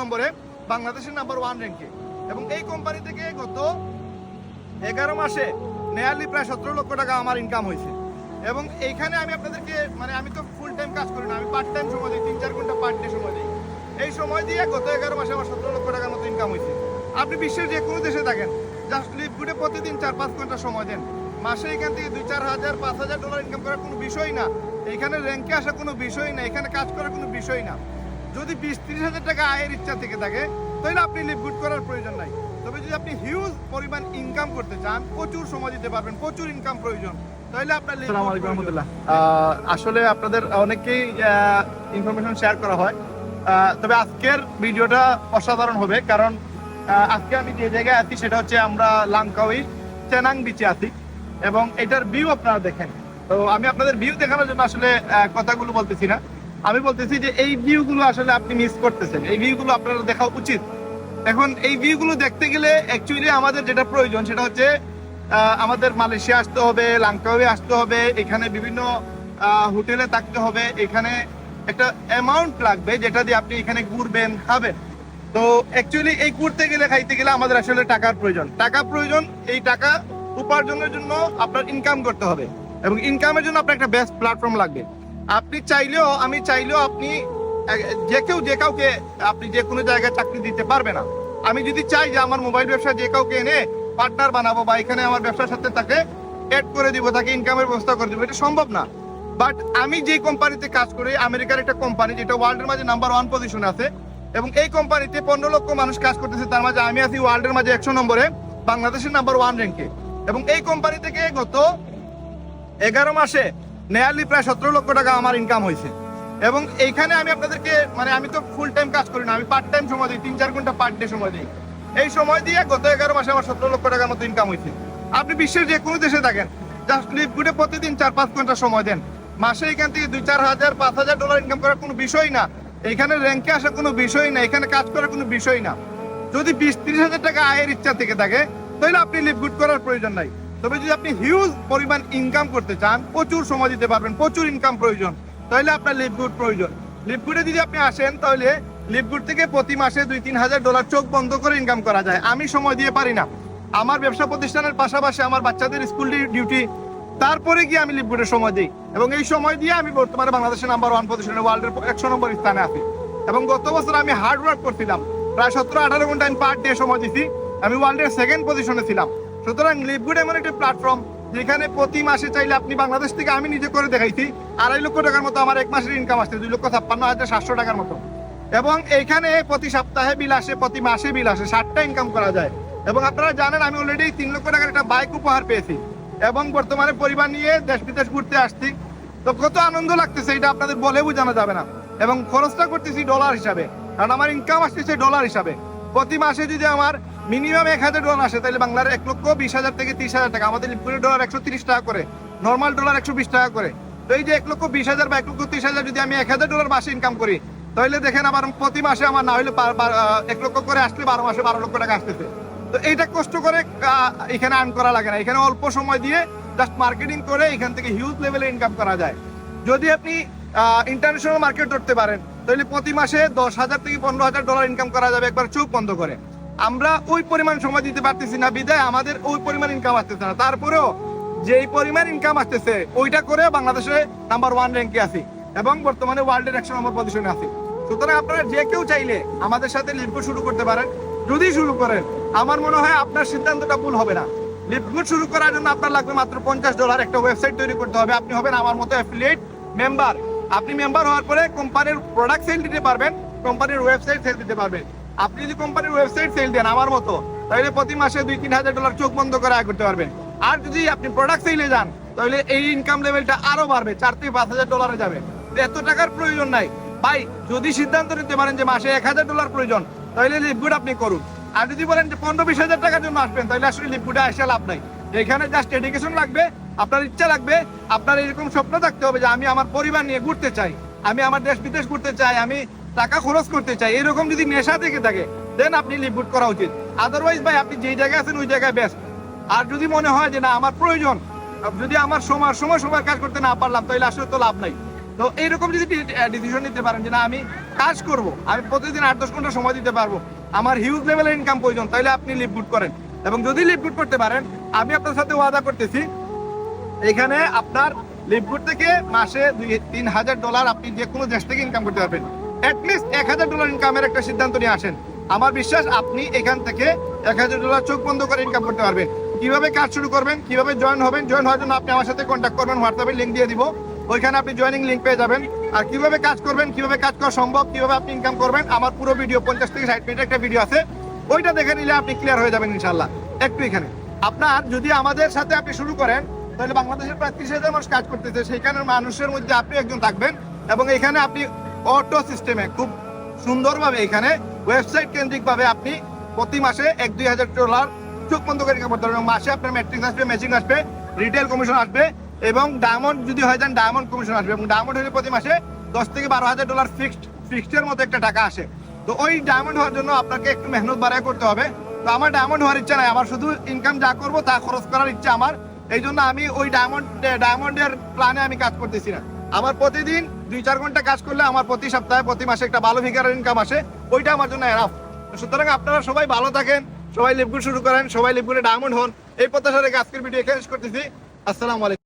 নম্বরে বাংলাদেশের number one র্যাঙ্কে। এবং এই কোম্পানি থেকে গত এগারো মাসে নেয়ারলি প্রায় সতেরো লক্ষ টাকা আমার ইনকাম হয়েছে। এবং এইখানে আমি আপনাদেরকে মানে আমি তো ফুল টাইম কাজ করি না, আমি পার্ট টাইম সময় দিই, তিন চার ঘণ্টা পার ডে সময় দিই। এই সময় দিয়ে গত এগারো মাসে আমার সতেরো লক্ষ টাকার মতো ইনকাম হয়েছে। আপনি বিশ্বের যে কোনো দেশে থাকেন জাস্ট লিপগুডে প্রতিদিন চার পাঁচ ঘণ্টা সময় দেন। মাসে এখান থেকে দুই চার হাজার, পাঁচ হাজার ডলার ইনকাম করার কোনো বিষয় না। এখানে র্যাঙ্কে আসা কোনো বিষয় না, এখানে কাজ করার কোনো বিষয় না। যদি বিশ তিরিশ হাজার টাকা আয়ের ইচ্ছা থেকে থাকে তাহলে আপনি লিপগুড করার প্রয়োজন নাই। তবে যদি আপনি হিউজ পরিমাণ ইনকাম করতে চান প্রচুর সময় দিতে পারবেন প্রচুর ইনকাম প্রয়োজন তাহলে আপনার আসলে আপনাদের অনেকেই ইনফরমেশন শেয়ার করা হয়। তবে আজকের ভিডিওটা অসাধারণ হবে কারণ আজকে আমি যে জায়গায় আছি সেটা হচ্ছে আমরা লাংকাউই চেনাং বিচে আছি এবং এটার ভিউ আপনারা দেখেন। তো আমি আপনাদের ভিউ দেখানোর জন্য আসলে কথাগুলো বলতেছি না। আমি বলতেছি যে এই ভিউগুলো আসলে আপনি মিস করতেছেন। এই ভিউগুলো আপনার দেখা উচিত। এখন এই ভিউগুলো দেখতে গেলে অ্যাকচুয়ালি আমাদের যেটা প্রয়োজন সেটা হচ্ছে আমাদের মালয়েশিয়া আসতে হবে লাঙ্কাওয়ে আসতে হবে, এখানে বিভিন্ন হোটেলে থাকতে হবে, এখানে একটা অ্যামাউন্ট লাগবে যেটা দিয়ে আপনি এখানে ঘুরবেন, খাবেন। তো অ্যাকচুয়ালি এই ঘুরতে গেলে, খাইতে গেলে আমাদের আসলে টাকার প্রয়োজন। টাকা প্রয়োজন, এই টাকা উপার্জনের জন্য আপনার ইনকাম করতে হবে। এবং ইনকামের জন্য আপনার একটা বেস্ট প্ল্যাটফর্ম লাগবে। আপনি চাইলেও, আমি চাইলেও আপনি যে কেউ, যে কাউকে আপনি যে কোনো জায়গায় চাকরি দিতে পারবে না। আমি যদি চাই যে আমার মোবাইল ব্যবসা যে কাউকে এনে পার্টনার বানাবো বা এখানে আমার ব্যবসার সাথে তাকে এড করে দিব, তাকে ইনকামের ব্যবস্থা করে দিব, এটা সম্ভব না। বাট আমি যে কোম্পানিতে কাজ করি, আমেরিকার একটা কোম্পানি যেটা ওয়ার্ল্ডের মাঝে নাম্বার ওয়ান পজিশনে আছে, এবং এই কোম্পানিতে পনেরো লক্ষ মানুষ কাজ করতেছে, তার মাঝে আমি আছি ওয়ার্ল্ডের মাঝে একশো নম্বরে, বাংলাদেশের নাম্বার ওয়ান র্যাঙ্কে এবং এই কোম্পানি থেকে গত এগারো মাসে নেয়ারলি প্রায় সতেরো লক্ষ টাকা আমার ইনকাম হয়েছে। এবং এইখানে আমি আপনাদেরকে মানে আমি তো ফুল টাইম কাজ করি না, আমি পার্ট টাইম সময় দিই, তিন চার ঘণ্টা পার ডে সময় দিই। এই সময় দিয়ে গত এগারো মাসে আমার সতেরো লক্ষ টাকার মতো ইনকাম হয়েছে। আপনি বিশ্বের যে কোনো দেশে থাকেন জাস্ট লিপগুডে প্রতিদিন চার পাঁচ ঘণ্টা সময় দেন। মাসে এখান থেকে দুই চার হাজার, পাঁচ হাজার ডলার ইনকাম করার কোনো বিষয় না। এখানে র্যাঙ্কে আসার কোনো বিষয় না, এখানে কাজ করার কোনো বিষয় না। যদি বিশ তিরিশ হাজার টাকা আয়ের ইচ্ছা থেকে থাকে, তাহলে আপনি লিপগুড করার প্রয়োজন নাই। তবে যদি আপনি হিউজ পরিমাণ ইনকাম করতে চান, প্রচুর সময় দিতে পারবেন, প্রচুর ইনকাম প্রয়োজন। তাহলে আপনার লিপগুড প্রয়োজন। লিপগুডে যদি আপনি আসেন, তাহলে লিপগুড থেকে প্রতি মাসে দুই তিন হাজার ডলার চোখ বন্ধ করে ইনকাম করা যায়। আমি সময় দিয়ে পারি না। আমার ব্যবসা প্রতিষ্ঠানের পাশাপাশি আমার বাচ্চাদের স্কুল ডিউটি তারপরে গিয়ে আমি লিপগুডের সময় দিই। এবং এই সময় দিয়ে আমি বর্তমানে বাংলাদেশের নাম্বার ওয়ান পজিশনে ওয়ার্ল্ডের একশো নম্বর স্থানে আছি। এবং গত বছর আমি হার্ড ওয়ার্ক করছিলাম। প্রায় সতেরো আঠারো ঘণ্টা আমি পার ডে সময় দিছি। আমি ওয়ার্ল্ডের সেকেন্ড পজিশনে ছিলাম। সুতরাং লিপগুড এমন একটি প্ল্যাটফর্ম যেখানে প্রতি মাসে চাইলে আপনি বাংলাদেশ থেকে আমি নিজে করে দেখাইছি। আড়াই লক্ষ টাকার মতো আমার এক মাসের ইনকাম আসছে, দুই লক্ষ ছাপ্পান্ন হাজার সাতশো টাকার মতো। এবং এইখানে প্রতি সপ্তাহে বিল আসে, প্রতি মাসে বিল আসে, ষাটটা ইনকাম করা যায়। এবং আপনারা জানেন, আমি অলরেডি তিন লক্ষ টাকার একটা বাইক উপহার পেয়েছি। এবং বর্তমানে পরিবার নিয়ে দেশ বিদেশ ঘুরতে আসছি। তো কত আনন্দ লাগতেছে, এটা আপনাদের বলে বোঝানো যাবে না। এবং খরচটা করতেছি ডলার হিসাবে। কারণ আমার ইনকাম আসতেছে ডলার হিসাবে। প্রতি মাসে যদি আমার মিনিমাম এক হাজার ডলার আসে তাহলে বাংলার এক লক্ষ বিশ হাজার থেকে তিরিশ হাজার টাকা। আমাদের লিপুরের ডলার একশো তিরিশ টাকা করে নর্মাল ডলার একশো বিশ টাকা করে। তো এই যে এক লক্ষ বিশ হাজার বা এক লক্ষ তিরিশ হাজার যদি আমি এক হাজার ডলার মাসে ইনকাম করি তাহলে দেখেন আমার প্রতি মাসে আমার না হলে এক লক্ষ করে আসলে বারো মাসে বারো লক্ষ টাকা আসতেছে। তো এইটা কষ্ট করে এখানে আর্ন করা লাগে না। এখানে অল্প সময় দিয়ে জাস্ট মার্কেটিং করে এখান থেকে হিউজ লেভেলে ইনকাম করা যায়। যদি আপনি ইন্টারন্যাশনাল মার্কেট ধরতে পারেন তাহলে প্রতি মাসে দশ হাজার থেকে পনেরো হাজার ডলার ইনকাম করা যাবে একবার চোখ বন্ধ করে। আমরা ওই পরিমাণ সময় দিতে পারতেছি না, বিদায়, আমাদের ওই পরিমাণ ইনকাম আসতেছে না। তারপরেও যেই পরিমাণ ইনকাম আসতেছে, ওইটা করে বাংলাদেশে নাম্বার ওয়ান র্যাঙ্কে আছি এবং বর্তমানে ওয়ার্ল্ডের একশো নম্বর পজিশনে আছি। সুতরাং আপনারা যে কেউ চাইলে আমাদের সাথে লিপগুড শুরু করতে পারেন। যদি শুরু করেন, আমার মনে হয় আপনার সিদ্ধান্তটা ভুল হবে না। লিপগুড শুরু করার জন্য আপনার লাগবে মাত্র পঞ্চাশ ডলার একটা ওয়েবসাইট তৈরি করতে হবে। আপনি হবেন আমার মতো অ্যাফিলিয়েট মেম্বার আপনি মেম্বার হওয়ার পরে কোম্পানির প্রোডাক্ট সেল দিতে পারবেন কোম্পানির ওয়েবসাইট সেল দিতে পারবেন। আপনি যদি কোম্পানির ওয়েবসাইট সেল দেন আমার মতো, তাহলে প্রতি মাসে দুই তিন হাজার ডলার চোখ বন্ধ করে আয় করতে পারবেন। আর যদি আপনি প্রোডাক্ট সেলে যান, তাহলে এই ইনকাম লেভেলটা আরও বাড়বে, চার থেকে পাঁচ হাজার ডলারে যাবে। এত টাকার প্রয়োজন নাই। ভাই, যদি সিদ্ধান্ত নিতে পারেন যে মাসে এক হাজার ডলার প্রয়োজন, তাহলে লিপগুড আপনি করুন। আর যদি বলেন যে পনেরো বিশ হাজার টাকার জন্য আসবেন, তাহলে আসলে লিপগুডে আসে লাভ নাই। এখানে জাস্ট এডুকেশন লাগবে, আপনার ইচ্ছা লাগবে, আপনার এরকম স্বপ্ন থাকতে হবে যে আমি আমার পরিবার নিয়ে ঘুরতে চাই, আমি আমার দেশ বিদেশ ঘুরতে চাই, আমি টাকা খরচ করতে চাই, এরকম যদি নেশা থেকে থাকে দেন আপনি লিপগুড করা উচিত। আদারওয়াইজ ভাই, আপনি যেই জায়গায় আছেন, ওই জায়গায় বেস্ট আর যদি মনে হয় যে, না, আমার প্রয়োজন যদি আমার সময় সময় সময় কাজ করতে না পারলাম, তাহলে আসলে তো লাভ নাই। তো এইরকম যদি ডিসিশন নিতে পারেন যে, না, আমি কাজ করব, আমি প্রতিদিন আট, দশ ঘণ্টা সময় দিতে পারব, আমার হিউজ লেভেলের ইনকাম প্রয়োজন, তাহলে আপনি লিভ গুড করেন। এবং যদি লিভ গুড করতে পারেন, আমি আপনার সাথে ওয়াদা করতেছি, এখানে আপনার লিভগুড থেকে মাসে দুই, তিন হাজার ডলার আপনি যে কোনো দেশ থেকে ইনকাম করতে পারবেন। অ্যাটলিস্ট এক হাজার ডলার ইনকামের একটা সিদ্ধান্ত নিয়ে আসেন। আমার বিশ্বাস আপনি এখান থেকে এক হাজার ডলার চোখ বন্ধ করে ইনকাম করতে পারবেন। কীভাবে কাজ শুরু করবেন, কীভাবে জয়েন হবেন জয়েন হওয়ার জন্য আপনি আমার সাথে কন্ট্যাক্ট করবেন হোয়াটসঅ্যাপে লিঙ্ক দিয়ে দিব। ওইখানে আপনি জয়েনিং লিঙ্ক পেয়ে যাবেন। আর কীভাবে কাজ করবেন, কীভাবে কাজ করা সম্ভব, কীভাবে আপনি ইনকাম করবেন, আমার পুরো ভিডিও পঞ্চাশ থেকে ষাট মিনিটের একটা ভিডিও আছে। ওইটা দেখে নিলে আপনি ক্লিয়ার হয়ে যাবেন ইনশাল্লাহ একটু এখানে। আপনার যদি আমাদের সাথে আপনি শুরু করেন, তাহলে বাংলাদেশের প্রায় ত্রিশ হাজার মানুষ কাজ করতেছে। সেখানের মানুষের মধ্যে আপনি একজন থাকবেন এবং এখানে আপনি অটো সিস্টেমে খুব সুন্দরভাবে এখানে ওয়েবসাইট কেন্দ্রিক ভাবে আপনি প্রতি মাসে এক দুই হাজার ডলার চোখ বন্ধ করে করতে এবং মাসে আপনার ম্যাট্রিক্স আসবে ম্যাচিং আসবে রিটেল কমিশন আসবে এবং ডায়মন্ড যদি হয় যান ডায়মন্ড কমিশন আসবে এবং ডায়মন্ড হলে প্রতি মাসে দশ থেকে বারো হাজার ডলার ফিক্সড ফিক্সডের মতো একটা টাকা আসে। তো ওই ডায়মন্ড হওয়ার জন্য আপনাকে একটু মেহনত বাড়ায় করতে হবে। তো আমার ডায়মন্ড হওয়ার ইচ্ছা নাই, আমার শুধু ইনকাম যা করব তা খরচ করার ইচ্ছা আমার। এই জন্য আমি ওই ডায়মন্ড ডায়মন্ডের প্ল্যানে আমি কাজ করতেছি না। আমার প্রতিদিন দুই, চার ঘণ্টা কাজ করলে আমার প্রতি সপ্তাহে, প্রতি মাসে একটা ভালো ফিগারের ইনকাম আসে, ওইটা আমার জন্য এরাফ সুতরাং আপনারা সবাই ভালো থাকেন, সবাই লিপগুড শুরু করেন, সবাই লিপগুডে ডায়মন্ড হন। এই প্রত্যাশা রেখে আজকের ভিডিও এখানে করতেছি। আসসালামু আলাইকুম।